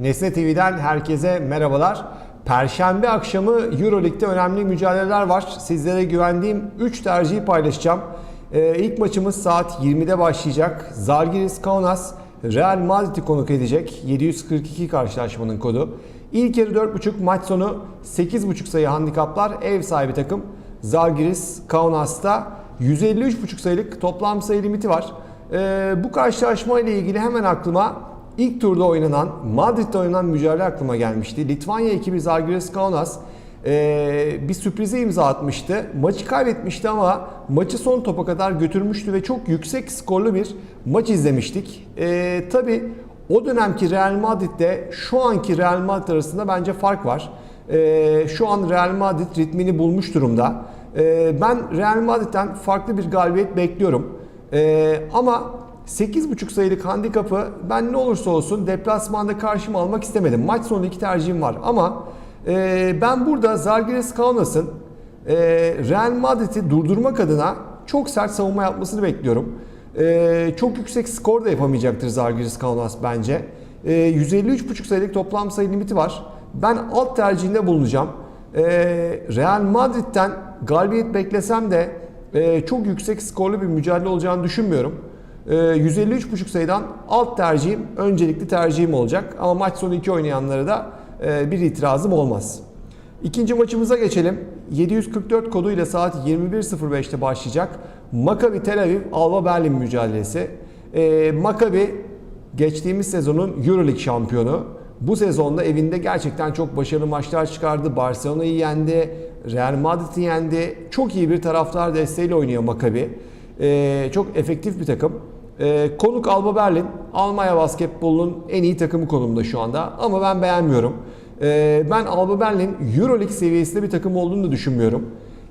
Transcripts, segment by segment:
Nesne TV'den herkese merhabalar. Perşembe akşamı Euroleague'de önemli mücadeleler var. Sizlere güvendiğim 3 tercihi paylaşacağım. Ee, ilk maçımız saat 20'de başlayacak. Zalgiris Kaunas Real Madrid'i konuk edecek. 742 karşılaşmanın kodu. İlk yarı 4.5 maç sonu 8.5 sayı handikaplar ev sahibi takım. Zalgiris Kaunas'ta 153.5 sayılık toplam sayı limiti var. Ee, bu karşılaşma ile ilgili hemen aklıma ilk turda oynanan, Madrid'de oynanan mücadele aklıma gelmişti. Litvanya ekibi Zalgiris Kaunas ee, bir sürprize imza atmıştı. Maçı kaybetmişti ama maçı son topa kadar götürmüştü ve çok yüksek skorlu bir maç izlemiştik. Ee, Tabi o dönemki Real Madrid'de şu anki Real Madrid arasında bence fark var. Ee, şu an Real Madrid ritmini bulmuş durumda. Ee, ben Real Madrid'den farklı bir galibiyet bekliyorum. Ee, ama 8.5 sayılık handikapı ben ne olursa olsun deplasmanda karşıma almak istemedim. Maç sonu iki tercihim var ama e, ben burada Zalgiris Kaunas'ın e, Real Madrid'i durdurmak adına çok sert savunma yapmasını bekliyorum. E, çok yüksek skor da yapamayacaktır Zalgiris Kaunas bence. E, 153.5 sayılık toplam sayı limiti var. Ben alt tercihinde bulunacağım. E, Real Madrid'den galibiyet beklesem de e, çok yüksek skorlu bir mücadele olacağını düşünmüyorum. E, 153.5 sayıdan alt tercihim öncelikli tercihim olacak. Ama maç sonu iki oynayanlara da e, bir itirazım olmaz. İkinci maçımıza geçelim. 744 koduyla saat 21.05'te başlayacak. Maccabi Tel Aviv Alba Berlin mücadelesi. E, Maccabi geçtiğimiz sezonun Euroleague şampiyonu. Bu sezonda evinde gerçekten çok başarılı maçlar çıkardı. Barcelona'yı yendi, Real Madrid'i yendi. Çok iyi bir taraftar desteğiyle oynuyor Maccabi. E, çok efektif bir takım. E, konuk Alba Berlin, Almanya basketbolunun en iyi takımı konumda şu anda. Ama ben beğenmiyorum. E, ben Alba Berlin Euroleague seviyesinde bir takım olduğunu da düşünmüyorum.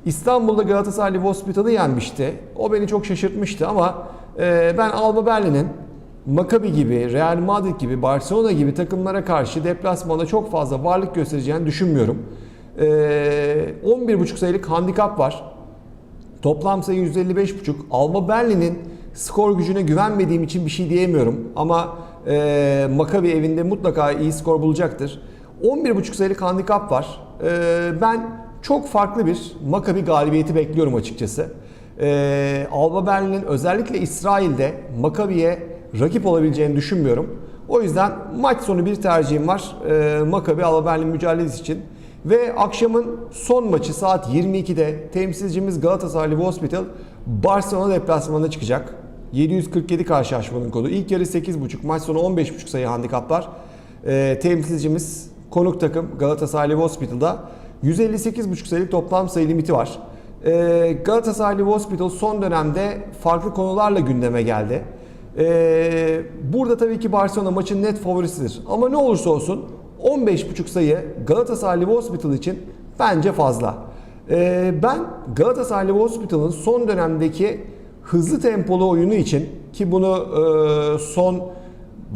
İstanbul'da Galatasaray Hospital'ı yenmişti. O beni çok şaşırtmıştı ama e, ben Alba Berlin'in Maccabi gibi, Real Madrid gibi, Barcelona gibi takımlara karşı deplasmanda çok fazla varlık göstereceğini düşünmüyorum. E, 11.5 sayılık handikap var. Toplam sayı 155.5. Alba Berlin'in skor gücüne güvenmediğim için bir şey diyemiyorum. Ama e, Maccabi evinde mutlaka iyi skor bulacaktır. 11.5 sayılık handikap var. E, ben çok farklı bir Maccabi galibiyeti bekliyorum açıkçası. E, Alba Berlin'in özellikle İsrail'de Maccabi'ye rakip olabileceğini düşünmüyorum. O yüzden maç sonu bir tercihim var. E, Maccabi Alba Berlin mücadelesi için. Ve akşamın son maçı saat 22'de temsilcimiz Galatasaray Live Hospital Barcelona deplasmanına çıkacak. 747 karşılaşmanın kodu. İlk yarı 8.5, maç sonu 15.5 sayı handikaplar. Ee, temsilcimiz konuk takım Galatasaray Hospital'da 158.5 sayılık toplam sayı limiti var. Ee, Galatasaray Hospital son dönemde farklı konularla gündeme geldi. Ee, burada tabii ki Barcelona maçın net favorisidir. Ama ne olursa olsun 15.5 sayı Galatasaray Hospital için bence fazla. Ee, ben Galatasaray Hospital'ın son dönemdeki hızlı tempolu oyunu için ki bunu e, son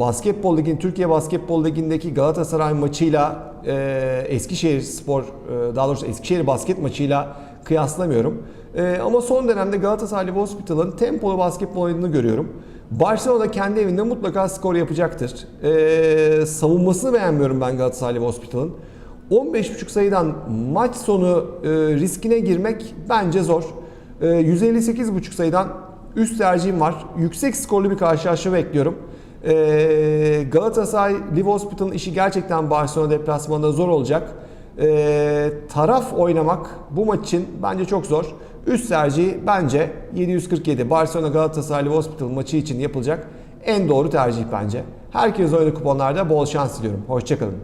Basketbol Ligi'nin Türkiye Basketbol Ligi'ndeki Galatasaray maçıyla e, Eskişehir Spor e, daha doğrusu Eskişehir basket maçıyla kıyaslamıyorum. E, ama son dönemde Galatasaray Hospital'ın tempolu basketbol oynadığını görüyorum. Barcelona kendi evinde mutlaka skor yapacaktır. E, savunmasını beğenmiyorum ben Galatasaray Hospital'ın. 15.5 sayıdan maç sonu e, riskine girmek bence zor. E, 158.5 sayıdan üst tercihim var. Yüksek skorlu bir karşılaşma bekliyorum. E, Galatasaray Live Hospital'ın işi gerçekten Barcelona deplasmanında zor olacak. E, taraf oynamak bu maç için bence çok zor. Üst tercihi bence 747 Barcelona Galatasaray Live Hospital maçı için yapılacak en doğru tercih bence. Herkes oyunu kuponlarda bol şans diliyorum. Hoşçakalın.